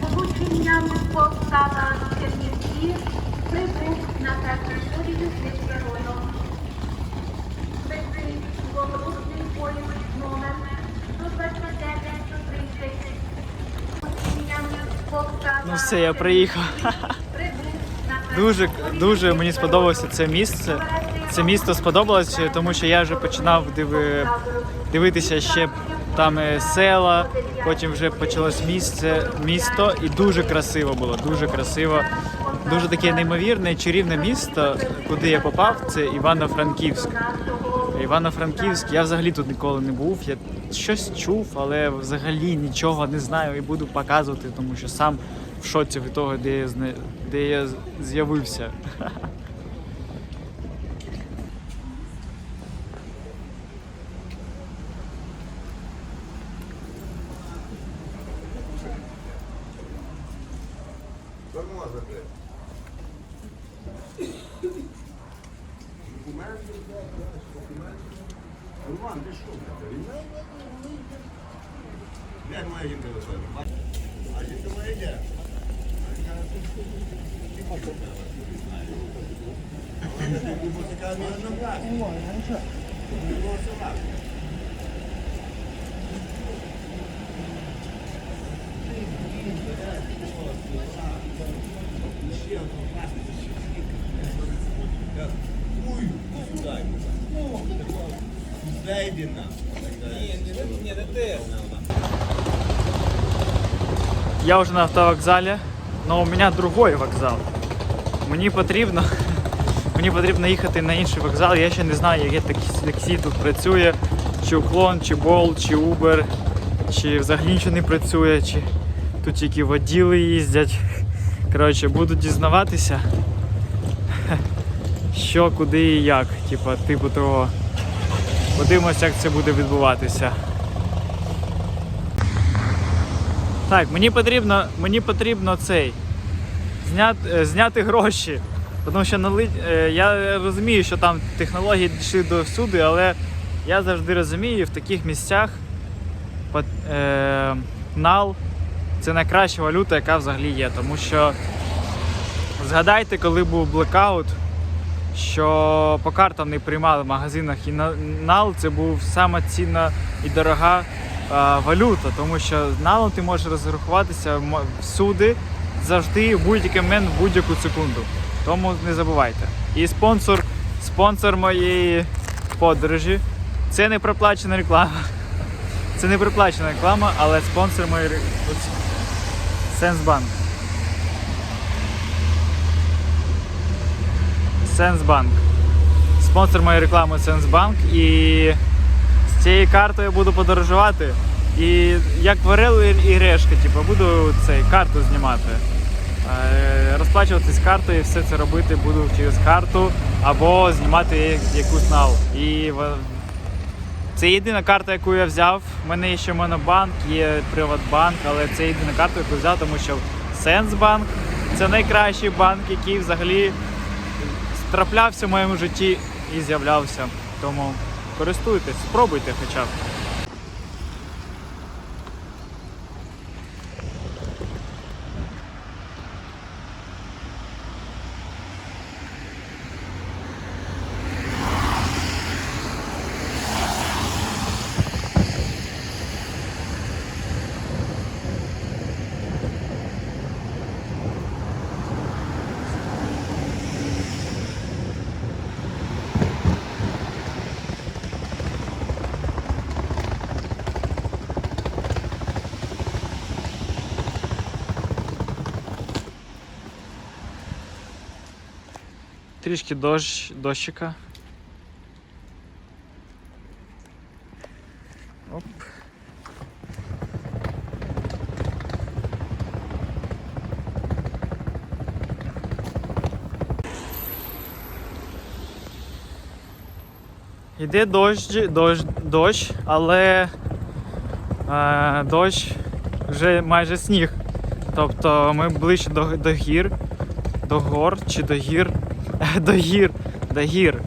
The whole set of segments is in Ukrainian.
Полученням Полтава Чернівці прибув на територію міжнародного. Прибув благородний поїзд номер 129 Полученням Полтава Ну все, я приїхав. Дуже дуже мені сподобалося це місце. Це місто сподобалось, тому що я вже починав диви, дивитися ще там е, села, потім вже почалось місце, місто, і дуже красиво було. Дуже красиво, дуже таке неймовірне, чарівне місто, куди я попав. Це Івано-Франківськ. Івано-Франківськ, я взагалі тут ніколи не був. Я щось чув, але взагалі нічого не знаю і буду показувати, тому що сам в шоці від того, де я, де я з'явився. Роман, ти що? Як моя жінка до тебе? А жінка моя йде. Ой, сюди. Сюди йди. Я вже на автовокзалі, але у мене другой вокзал. Мені потрібно, мені потрібно їхати на інший вокзал. Я ще не знаю, яке таксі, тут працює, чи уклон, чи Bolt, чи Uber, чи взагалі нічого не працює, чи тут тільки воділи їздять. Коротше, буду дізнаватися, що, куди і як. Типа, типу того. Подивимося, як це буде відбуватися. Так, мені потрібно, мені потрібно цей зняти, зняти гроші. Тому що е, я розумію, що там технології дійшли до всюди, але я завжди розумію, в таких місцях е, нал це найкраща валюта, яка взагалі є. Тому що згадайте, коли був блекаут, що по картам не приймали в магазинах і нал це був сама цінна і дорога а, валюта, тому що налом ти можеш розрахуватися всюди, завжди, в будь-який момент, в будь-яку секунду. Тому не забувайте. І спонсор, спонсор моєї подорожі. Це не проплачена реклама. Це не проплачена реклама, але спонсор моєї Сенсбанк. Сенсбанк. Спонсор моєї реклами Сенсбанк. І з цією картою я буду подорожувати. І як Варел і решка, типу, буду цей карту знімати. Е, Розплачуватись картою і все це робити буду через карту або знімати якусь нал. І це єдина карта, яку я взяв. У мене є ще Монобанк, є Приватбанк, але це єдина карта, яку взяв, тому що Сенсбанк це найкращий банк, який взагалі траплявся в моєму житті і з'являвся. Тому користуйтесь, спробуйте хоча б. Трішки дощ, дощика. Оп. Йде дощ, дощ, дощ, але е, дощ вже майже сніг. Тобто ми ближче до, до гір, до гор чи до гір. До гір, до гір.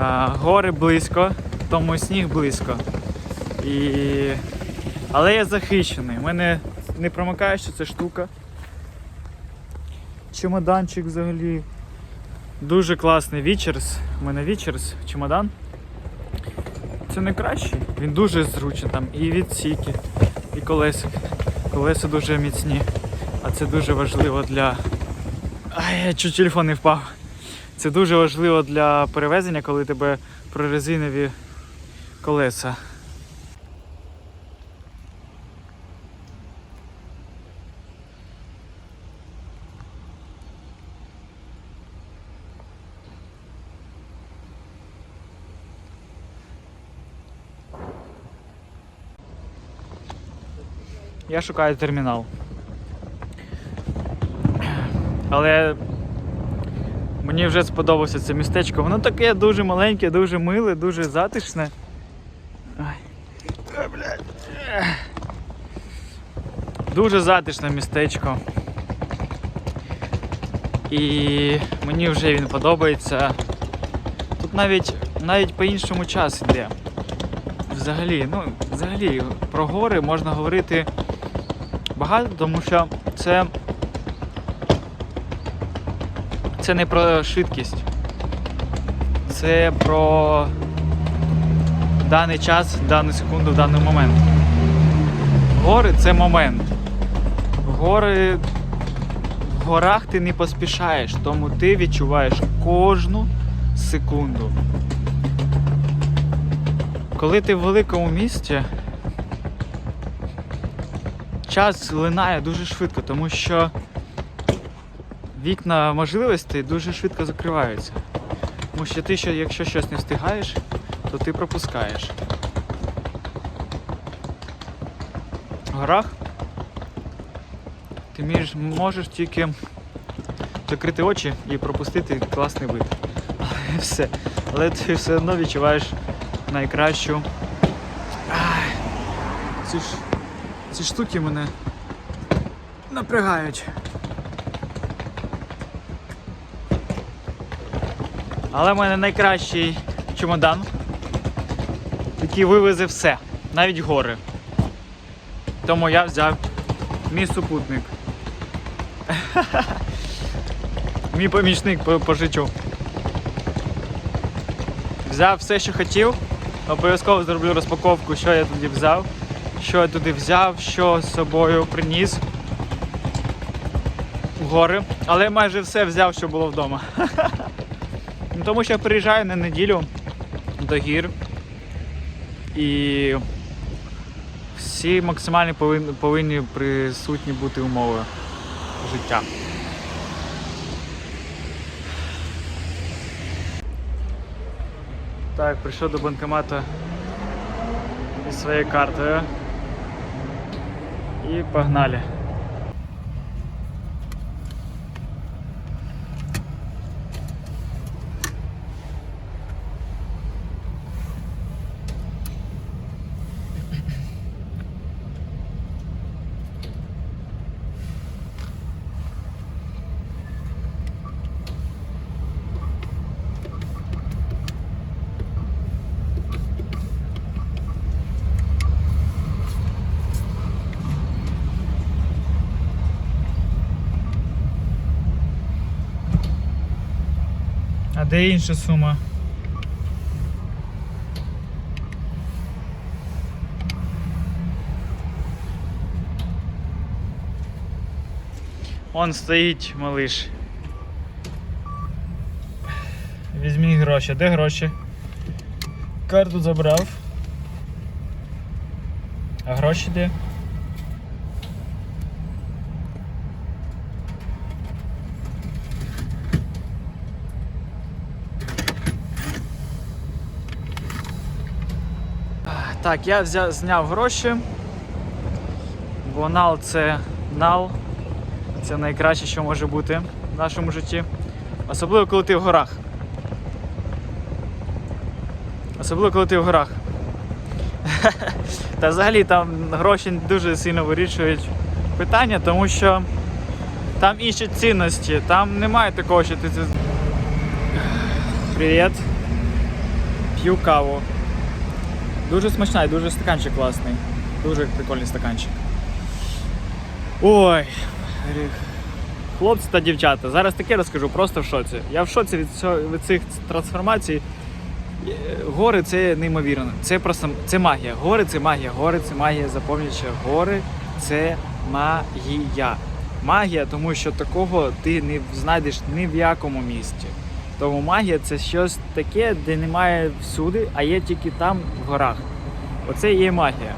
А, гори близько, тому сніг близько. І... Але я захищений. У мене не промикаєшся, це штука. Чемоданчик взагалі. Дуже класний Вічерс. У мене Вічерс, чемодан. Це найкращий. Він дуже зручний там і відсіки, і колеса. Колеса дуже міцні. А це дуже важливо для. Ай, я чуть телефон не впав. Це дуже важливо для перевезення, коли тебе прорезинові колеса. Я шукаю термінал. Але мені вже сподобалося це містечко. Воно таке дуже маленьке, дуже миле, дуже затишне. Дуже затишне містечко. І мені вже він подобається. Тут навіть навіть по-іншому час йде. Взагалі, ну, взагалі, про гори можна говорити багато, тому що це це не про швидкість. Це про даний час, дану секунду, в даний момент. Гори це момент. Гори в горах ти не поспішаєш, тому ти відчуваєш кожну секунду. Коли ти в великому місті, час линає дуже швидко, тому що вікна можливостей дуже швидко закриваються. Тому що ти, що, якщо щось не встигаєш, то ти пропускаєш. В горах ти можеш тільки закрити очі і пропустити класний вид. Але все. Але ти все одно відчуваєш найкращу. Ай, ці, ж, ці штуки мене напрягають. Але в мене найкращий чемодан, який вивезе все, навіть гори. Тому я взяв мій супутник. Мій помічник по, по життю. Взяв все, що хотів. Обов'язково зроблю розпаковку, що я туди взяв, що я туди взяв, що з собою приніс в гори. Але майже все взяв, що було вдома. Ну, Тому що я приїжджаю на неділю до гір і всі максимально повинні, повинні присутні бути умови життя. Так, прийшов до банкомату із своєю картою. І погнали. Де інша сума? Он стоїть малиш. Візьмі гроші. Де гроші? Карту забрав. А гроші де? Так, я взяв, зняв гроші, бо нал це нал. Це найкраще, що може бути в нашому житті. Особливо, коли ти в горах. Особливо, коли ти в горах. Та взагалі там гроші дуже сильно вирішують питання, тому що там інші цінності, там немає такого, що ти це. Привіт. П'ю каву. Дуже смачна і дуже стаканчик класний. Дуже прикольний стаканчик. Ой. Хлопці та дівчата, зараз таке розкажу, просто в шоці. Я в шоці від, від цих трансформацій. Е, Гори це неймовірно. Це просто це магія. Гори це магія. Гори це магія. Що гори це магія. Магія, тому що такого ти не знайдеш ні в якому місті. Тому магія це щось таке, де немає всюди, а є тільки там в горах. Оце є магія.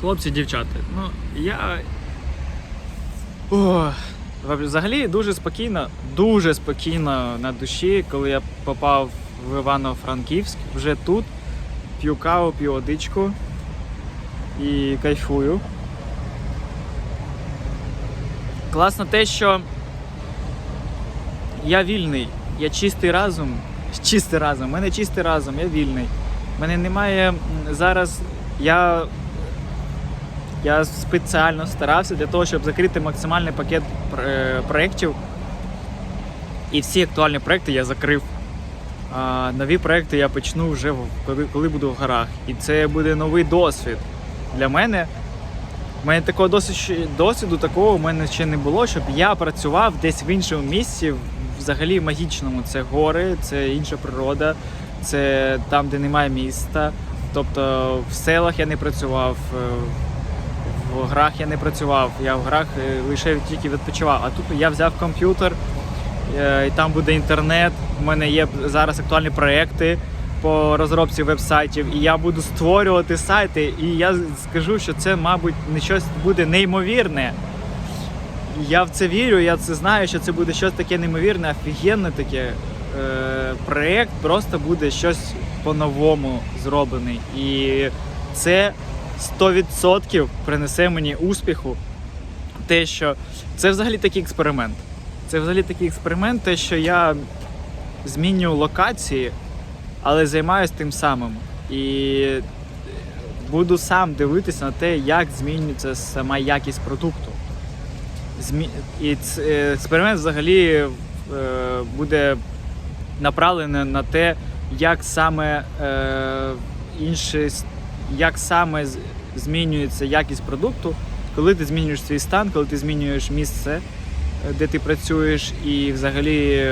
Хлопці, дівчата, ну я. О, взагалі дуже спокійно, дуже спокійно на душі, коли я попав в Івано-Франківськ, вже тут п'ю каву, п'ю водичку і кайфую. Класно те, що я вільний, я чистий разум. Чистий разум, у мене чистий разум, я вільний. У мене немає зараз. Я, я спеціально старався для того, щоб закрити максимальний пакет е, проєктів. І всі актуальні проекти я закрив. А нові проекти я почну вже коли, коли буду в горах. І це буде новий досвід для мене. У мене такого досвіду, досвіду такого в мене ще не було, щоб я працював десь в іншому місці, взагалі магічному. Це гори, це інша природа, це там, де немає міста. Тобто в селах я не працював, е, в грах я не працював. Я в грах е, лише тільки відпочивав. А тут я взяв комп'ютер, е, і там буде інтернет. У мене є зараз актуальні проекти по розробці веб-сайтів, і я буду створювати сайти. І я скажу, що це, мабуть, не щось буде неймовірне. Я в це вірю, я це знаю, що це буде щось таке неймовірне, офігенне таке. Е, проєкт просто буде щось по-новому зроблений. І це 100% принесе мені успіху. Те, що це взагалі такий експеримент. Це взагалі такий експеримент, те, що я змінюю локації, але займаюся тим самим. І буду сам дивитися на те, як змінюється сама якість продукту. І ц- е, експеримент взагалі е, буде направлений на те, як саме е, інші, як саме змінюється якість продукту, коли ти змінюєш свій стан, коли ти змінюєш місце, е, де ти працюєш, і взагалі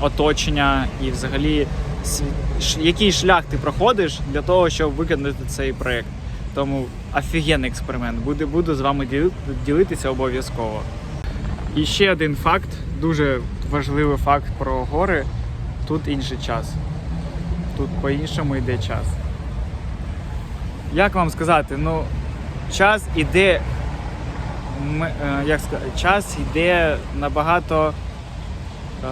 оточення, і взагалі який шлях ти проходиш для того, щоб виконати цей проект. Тому офігенний експеримент. Буду, буду з вами ділитися обов'язково. І ще один факт, дуже важливий факт про гори. Тут інший час. Тут по-іншому йде час. Як вам сказати, ну, час іде. е, Як сказати, час йде набагато е,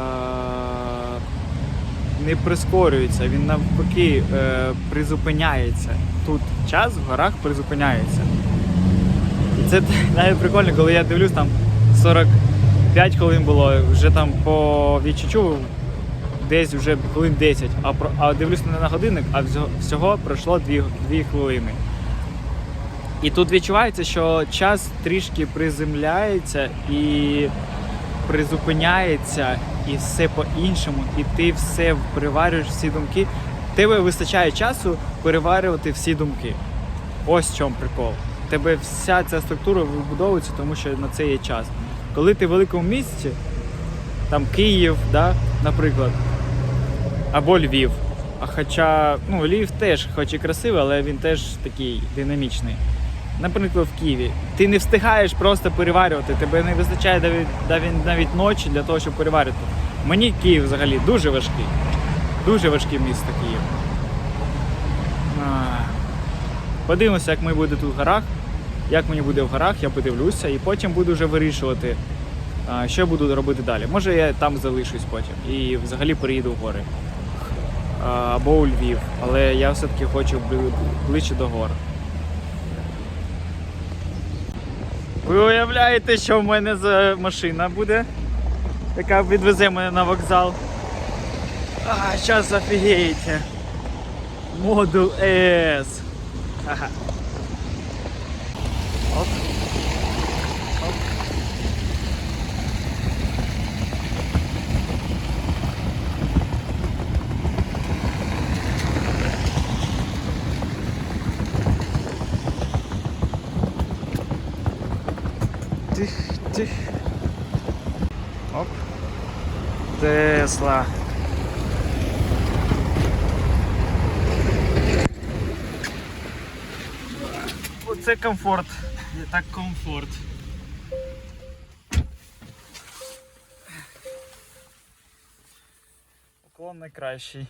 не прискорюється, він навпаки е, призупиняється. Тут час в горах призупиняється. І це навіть прикольно, коли я дивлюсь там 45 хвилин було, вже там по відчуттю десь вже хвилин 10, а, про, а дивлюсь не на годинник, а всього, пройшло 2, 2 хвилини. І тут відчувається, що час трішки приземляється і призупиняється, і все по-іншому, і ти все переварюєш всі думки. Тебе вистачає часу переварювати всі думки. Ось в чому прикол. Тебе вся ця структура вибудовується, тому що на це є час. Коли ти в великому місті, там Київ, да, наприклад, або Львів. А хоча, ну, Львів теж, хоч і красивий, але він теж такий динамічний. Наприклад, в Києві. Ти не встигаєш просто переварювати, тебе не вистачає навіть, навіть, ночі для того, щоб переварити. Мені Київ взагалі дуже важкий. Дуже важке місто Київ. Подивимося, як ми буде тут в горах. Як мені буде в горах, я подивлюся і потім буду вже вирішувати, що буду робити далі. Може я там залишусь потім і взагалі переїду в гори. Або у Львів. Але я все-таки хочу ближче до гор. Ви уявляєте, що в мене за машина буде, яка відвезе мене на вокзал. А, зараз офігієте. Модул S. Ага. Оп. Оп. Тих. Оп. Тесла. Оце комфорт. Так комфорт. Уклон найкращий.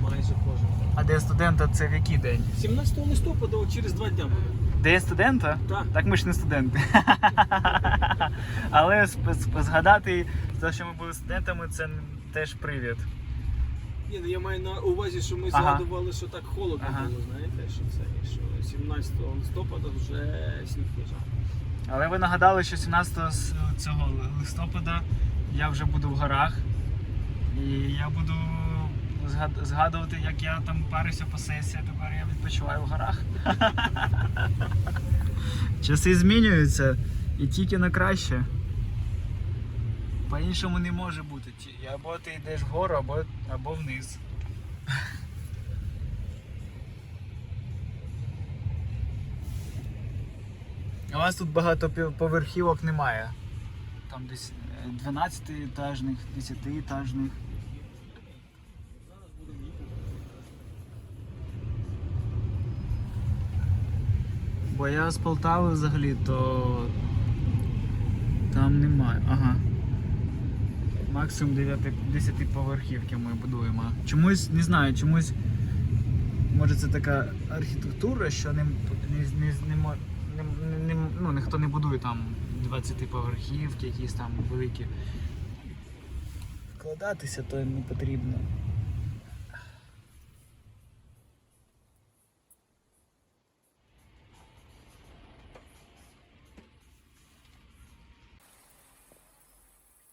Майже кожен. А де студента це в який день? 17 листопада через два дня буде. День студента? Так. Так ми ж не студенти. Але згадати те, що ми були студентами, це теж привід. Ні, ну я маю на увазі, що ми Ага. згадували, що так холодно Ага. було, знаєте, що це, що 17 листопада вже сніг лежав. Але ви нагадали, що 17 цього листопада я вже буду в горах. І я буду згадувати, як я там парився по я відпочиваю в горах. Часи змінюються і тільки на краще. По-іншому не може бути. Або ти йдеш вгору, або, або вниз. У вас тут багато поверхівок немає. Там десь 12-етажних, 10-етажних. Бо я з Полтави взагалі, то там немає. Ага. Максимум 9, 10 поверхівки ми будуємо. Чомусь, не знаю, чомусь. Може це така архітектура, що не, не, не, не, не, ну, ніхто не будує там 20 поверхівки, якісь там великі. Вкладатися то не потрібно.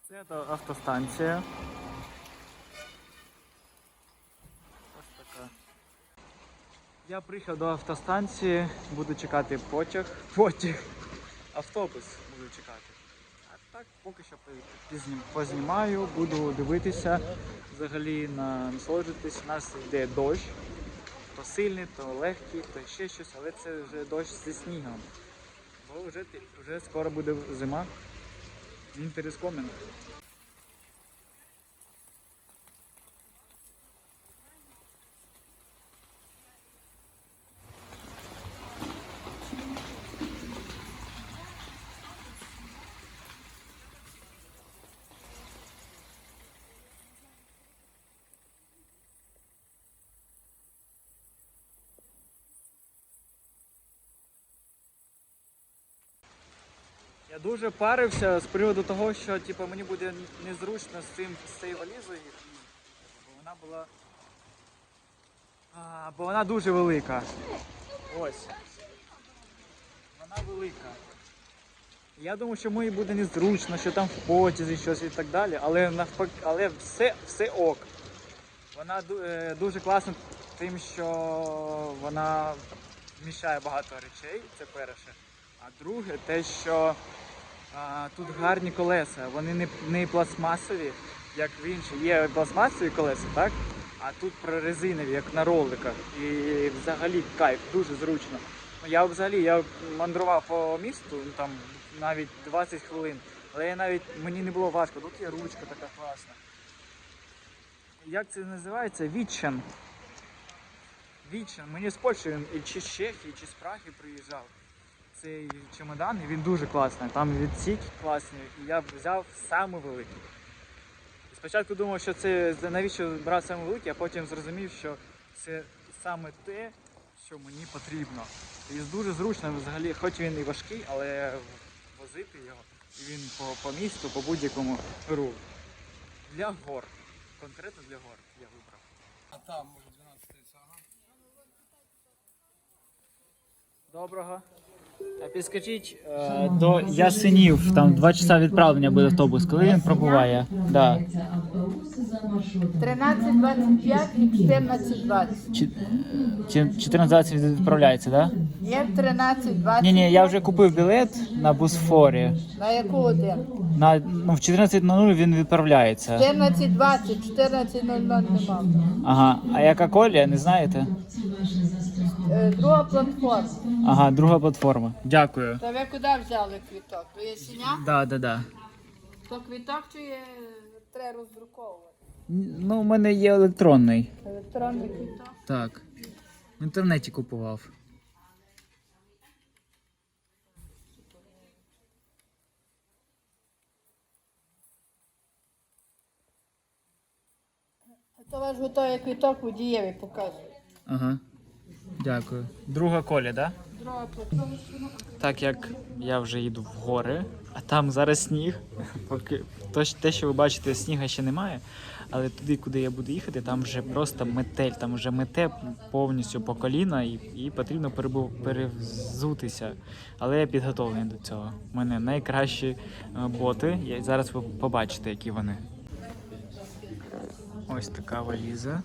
Це автостанція. Ось така. Я приїхав до автостанції, буду чекати потяг. Потяг. Автобус буду чекати. А так поки що познімаю, буду дивитися, взагалі на насолоджуватись. У нас йде дощ. То сильний, то легкий, то ще щось, але це вже дощ зі снігом. Бо вже, вже скоро буде зима. interesse com a comendo. Я дуже парився з приводу того, що типу, мені буде незручно з цим з цією валізою, вона була. А, бо вона дуже велика. Ось. Вона велика. Я думаю, що мені буде незручно, що там в потязі щось і так далі, але навпаки, але все, все ок. Вона е, дуже класна тим, що вона вміщає багато речей, це перше. А друге, те, що тут гарні колеса, вони не, не пластмасові, як в інших. Є пластмасові колеса, так? А тут прорезинові, як на роликах. І взагалі кайф, дуже зручно. Ну, Я взагалі я мандрував по місту, ну, там навіть 20 хвилин, але я навіть мені не було важко. Тут є ручка така класна. Як це називається? Вітчен. Вічен. Мені з Польщі чи з Чехії, чи з Праги приїжджав. Цей чемодан, і він дуже класний. Там відсік класний. І я взяв саме великий. Спочатку думав, що це навіщо брати саме великий, а потім зрозумів, що це саме те, що мені потрібно. І дуже зручно взагалі, хоч він і важкий, але возити його. І він по, по місту, по будь-якому ру. Для гор. Конкретно для гор я вибрав. А там, може, 12 ага. Доброго. А підскажіть е, до Ясенів, там 2 часа відправлення буде автобус. Коли він пробуває? Да. 13.25 і 14.20. Чи, чи 14 відправляється, так? Да? Є 13.20. Ні, ні, я вже купив білет на бусфорі. На яку годину? На, ну, в 14.00 він відправляється. 14.20, 14.00 нема. Ага. А яка колія, не знаєте? Е, Друга платформа. Ага, друга платформа. Дякую. Та ви куди взяли квіток? То є сіня? Да, да, да. То квіток чи є треба роздруковувати? Ну, у мене є електронний. Електронний квіток. Так. В інтернеті купував. То ваш готовий квіток водієві показує. Ага. Дякую. Друга коля, да? Так як я вже їду в гори, а там зараз сніг. Поки то, те, що ви бачите, сніга ще немає. Але туди, куди я буду їхати, там вже просто метель, там вже мете повністю по коліна, і, і потрібно перебу- перевзутися. Але я підготовлений до цього. У мене найкращі е, боти. Я зараз ви побачите, які вони. Ось така валіза.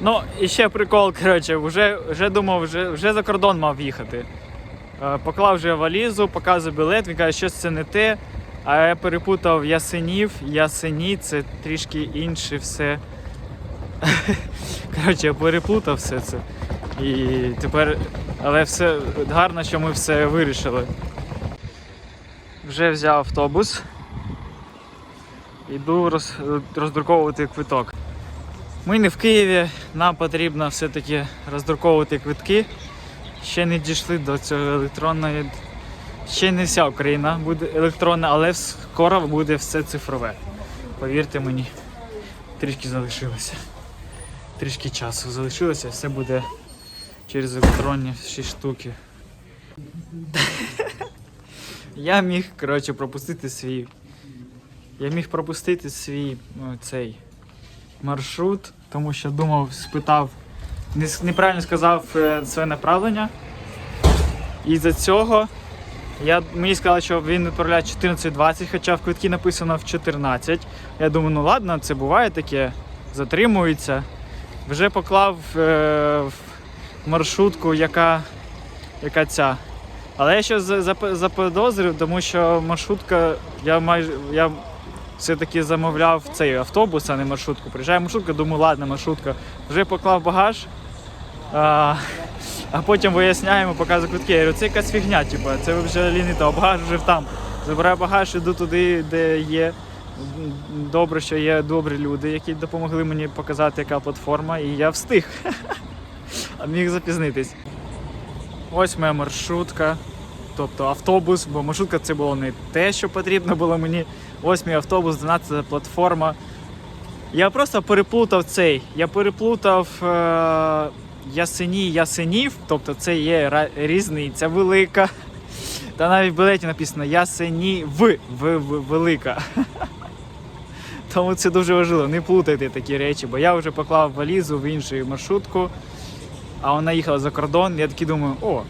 Ну, і ще прикол, коротше, вже, вже думав, вже, вже за кордон мав їхати. Е, Поклав вже валізу, показую білет, він каже, що це не те. А я перепутав ясенів, ясені, це трішки інше все. Коротше, я переплутав все це. І тепер, але все гарно, що ми все вирішили. Вже взяв автобус. Йду роз, роздруковувати квиток. Ми не в Києві, нам потрібно все-таки роздруковувати квитки. Ще не дійшли до цього електронної. Ще не вся Україна буде електронна, але скоро буде все цифрове. Повірте мені, трішки залишилося. Трішки часу залишилося, все буде через електронні всі штуки. Я міг, коротше, пропустити свій. Я міг пропустити свій ну, цей маршрут, тому що думав, спитав, неправильно сказав е, своє направлення. І за цього я, мені сказали, що він відправляє 14.20, хоча в квиткі написано в 14. Я думаю, ну ладно, це буває таке, затримується. Вже поклав е, в маршрутку, яка, яка ця. Але я за- заподозрив, тому що маршрутка, я майже я все-таки замовляв цей автобус, а не маршрутку. Приїжджає маршрутка, думаю, ладно, маршрутка. Вже поклав багаж, а, а потім виясняємо, показує квитки. Я говорю, це якась фігня, типу, це взагалі не то, багаж вже там. Забираю багаж, іду туди, де є. Добре, що є добрі люди, які допомогли мені показати, яка платформа, і я встиг. А міг запізнитись. Ось моя маршрутка, тобто автобус, бо маршрутка це було не те, що потрібно було мені. Ось мій автобус, 12 платформа. Я просто переплутав цей. Я переплутав е- ясені ясенів, тобто це є різниця велика. Та навіть в білеті написано в, в велика. Тому це дуже важливо. Не плутайте такі речі, бо я вже поклав валізу в іншу маршрутку, а вона їхала за кордон. Я такий думаю, о,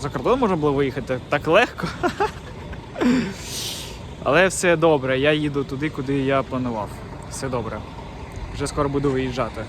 за кордон можна було виїхати так легко. Але все добре, я їду туди, куди я планував. Все добре. Вже скоро буду виїжджати.